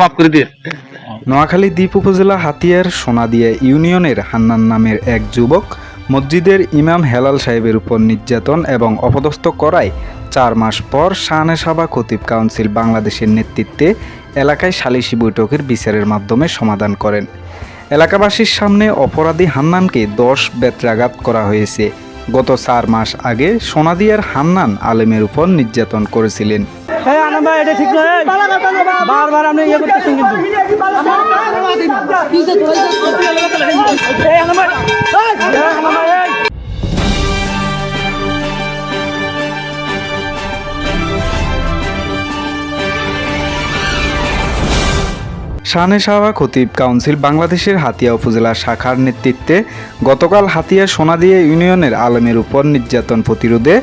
মাফ করে দিয়ে নোয়াখালী দ্বীপ উপজেলা হাতিয়ার সোনাদিয়া ইউনিয়নের হান্নান নামের এক যুবক মসজিদের ইমাম হেলাল সাহেবের উপর নির্যাতন এবং অপদস্থ করায় চার মাস পর শাহানে সাবা খতিব কাউন্সিল বাংলাদেশের নেতৃত্বে এলাকায় সালিশি বৈঠকের বিচারের মাধ্যমে সমাধান করেন। এলাকাবাসীর সামনে অপরাধী হান্নানকে দশ বেত্রাঘাত করা হয়েছে। গত চার মাস আগে সোনাদিয়ার হান্নান আলেমের উপর নির্যাতন করেছিলেন। এই আনাম ভাই, এটা ঠিক নয়। বারবার ইয়ে করতেছেন কিন্তু। খতিব কাউন্সিল বাংলাদেশের হাতিয়া উপজেলা শাখার নেতৃত্বে গতকাল হাতিয়া সোনাদিয়া ইউনিয়নের আলমের উপর নির্যাতন প্রতিরোধে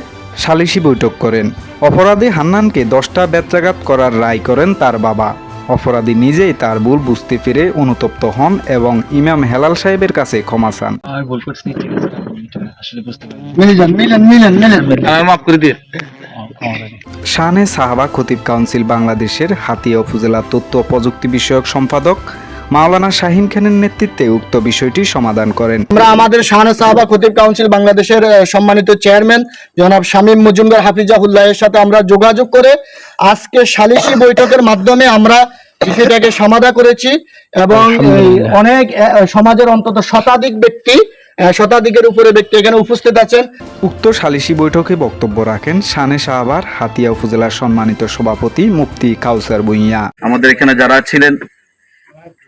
সালিশি বৈঠক করেন। অপরাধী হান্নানকে দশটা বেত্রাঘাত করার রায় করেন তার বাবা। অপরাধী নিজেই তার ভুল বুঝতে পেরে অনুতপ্ত হন এবং ইমাম হেলাল সাহেবের কাছে ক্ষমা চান। আমি ভুল করছি ঠিক আছে আসলে বুঝতে পারি মিলন মিলন মিলন মিলন মাফ করে দিয়ে শাহানে সাহাবা খতিব কাউন্সিল বাংলাদেশের হাতিয়া উপজেলা তথ্য প্রযুক্তি বিষয়ক সম্পাদক মাওলানা শাহিন খানের নেতৃত্বে উক্ত বিষয়টি সমাধান করেন। আমরা আমাদের শাহানা সাহাবা খতিব কাউন্সিল বাংলাদেশের সম্মানিত চেয়ারম্যান জনাব শামীম মজুমদার হাফিজাহুল্লাহ এর সাথে আমরা যোগাযোগ করে আজকে সালিশি বৈঠকের মাধ্যমে আমরা বিষয়টাকে সমাধা করেছি এবং অনেক আহ, সমাজের অন্তত শতাধিক ব্যক্তি আহ, শতাধিকের উপরে ব্যক্তি এখানে উপস্থিত আছেন। উক্ত সালিশি বৈঠকে বক্তব্য রাখেন শানে সাহাবার হাতিয়া উপজেলার সম্মানিত সভাপতি মুফতি কাউসার ভুইয়া। আমাদের এখানে যারা ছিলেন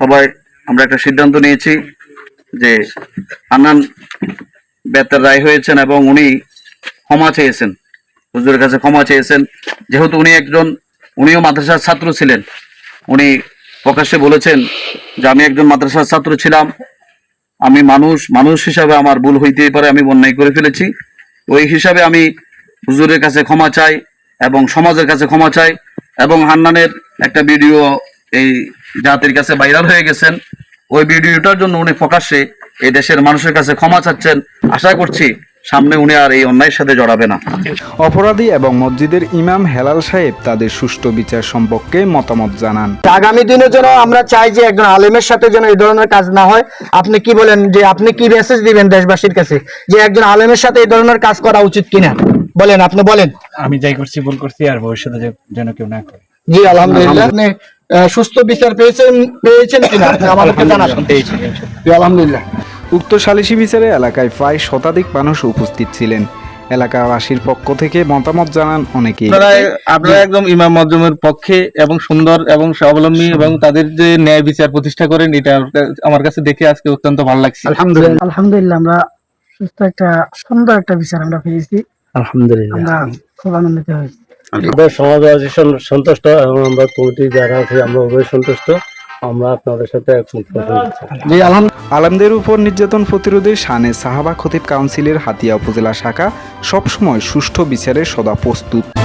সবাই, আমরা একটা সিদ্ধান্ত নিয়েছি যে আনান বেতার রায় হয়েছেন এবং উনি ক্ষমা চেয়েছেন। হুজুরের কাছে ক্ষমা চেয়েছেন। যেহেতু উনি একজন, উনিও মাদ্রাসার ছাত্র ছিলেন। উনি প্রকাশ্যে বলেছেন যে, আমি একজন মাদ্রাসার ছাত্র ছিলাম। আমি মানুষ মানুষ হিসাবে আমার ভুল হইতেই পারে, আমি অন্যায় করে ফেলেছি। ওই হিসাবে আমি হুজুরের কাছে ক্ষমা চাই এবং সমাজের কাছে ক্ষমা চাই এবং হান্নানের একটা ভিডিও এই জাতির কাছে ভাইরাল হয়ে গেছেন ওই ভিডিওটার জন্য উনি প্রকাশ্যে এই দেশের মানুষের কাছে ক্ষমা চাচ্ছেন। আশা করছি সামনে উনি আর এই অন্যায়ের সাথে জড়াবে না। অপরাধী এবং মসজিদের ইমাম হেলাল সাহেব তাদের সুষ্ঠু বিচার সম্পর্কে মতামত জানান। আগামী দিনে যেন আমরা চাই যে একজন আলেমের সাথে যেন এই ধরনের কাজ না হয় আপনি কি বলেন যে আপনি কি মেসেজ দিবেন দেশবাসীর কাছে যে একজন আলেমের সাথে এই ধরনের কাজ করা উচিত কিনা? বলেন আপনি বলেন। আমি যাই করছি ভুল করছি আর ভবিষ্যতে যেন কেউ না করে। জি আলহামদুলিল্লাহ। আপনি সুস্থ বিচার পেয়েছেন পেয়েছেন কিনা? আপনি আমাদেরকে জানাবেন জি আলহামদুলিল্লাহ। উক্ত সালিশি বিচারে এলাকায় প্রায় শতাধিক মানুষ উপস্থিত ছিলেন। এলাকাবাসীর পক্ষ থেকে মতামত জানান অনেকেই। আপনারা আপনারা একদম ইমাম মজুমের পক্ষে এবং সুন্দর এবং স্বাবলম্বী এবং তাদের যে ন্যায় বিচার প্রতিষ্ঠা করেন এটা আমার কাছে দেখে আজকে অত্যন্ত ভালো লাগছে। আলহামদুলিল্লাহ। আলহামদুলিল্লাহ আমরা সুস্থ একটা সুন্দর একটা বিচার আমরা পেয়েছি। আলহামদুলিল্লাহ। আমরা খুব আনন্দিত হয়েছি। আমরা সমাজ সন- সন্তুষ্ট এবং আমরা কমিটি যারা আছে আমরা উভয় সন্তুষ্ট। আমরা আপনাদের সাথে একমত আলেমদের উপর নির্যাতন প্রতিরোধে শানে সাহাবা খতিব কাউন্সিলের হাতিয়া উপজেলা শাখা সবসময় সুষ্ঠু বিচারে সদা প্রস্তুত।